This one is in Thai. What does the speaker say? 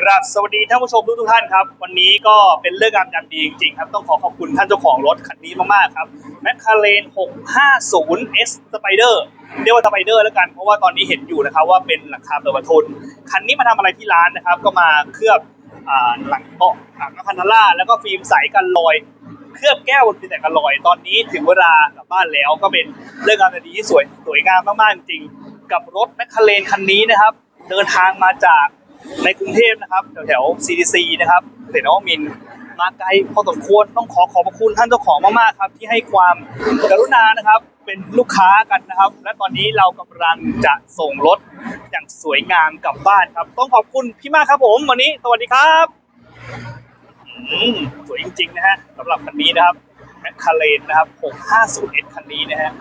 กราบสวัสดีท่านผู้ชมทุกทุกท่านครับ วันนี้ก็เป็นเรื่องงามยามดีจริงๆครับ ต้องขอขอบคุณท่านเจ้าของรถคันนี้มากๆครับ m c l a r e n 650 S Spider เรียกว่า Spider แล้วกัน เพราะว่าตอนนี้เห็นอยู่นะครับว่าเป็นหลังคาเปิดประทุน คันนี้มาทำอะไรที่ร้านนะครับ ก็มาเคลือบอหลังเบาะหลังคันธาร่าแล้วก็ฟิล์มใสกันรอยเคลือบแก้วบนฟิล์มใสกันรอย ตอนนี้ถึงเวลากลับบ้านแล้วก็เป็นเรื่องงามยามดีที่สวยสวยงามมากๆจริงๆกับรถ m c l a r e n คันนี้นะครับ เดินทางมาจาก ในกรุงเทพนะครับแถวๆ CDC นะครับเสนวมินมาไกลพอสมควรต้องขอขอบพระคุณท่านเจ้าของมากๆครับที่ให้ความกรุณานะครับเป็นลูกค้ากันนะครับ และตอนนี้เรากำลังจะส่งรถอย่างสวยงามกลับบ้านครับ ต้องขอบคุณพี่มากครับผมวันนี้ สวัสดีครับอืมสวยจริงๆนะฮะสำหรับคันนี้นะครับแมคคาเรนนะครับ 650S คันนี้นะฮะ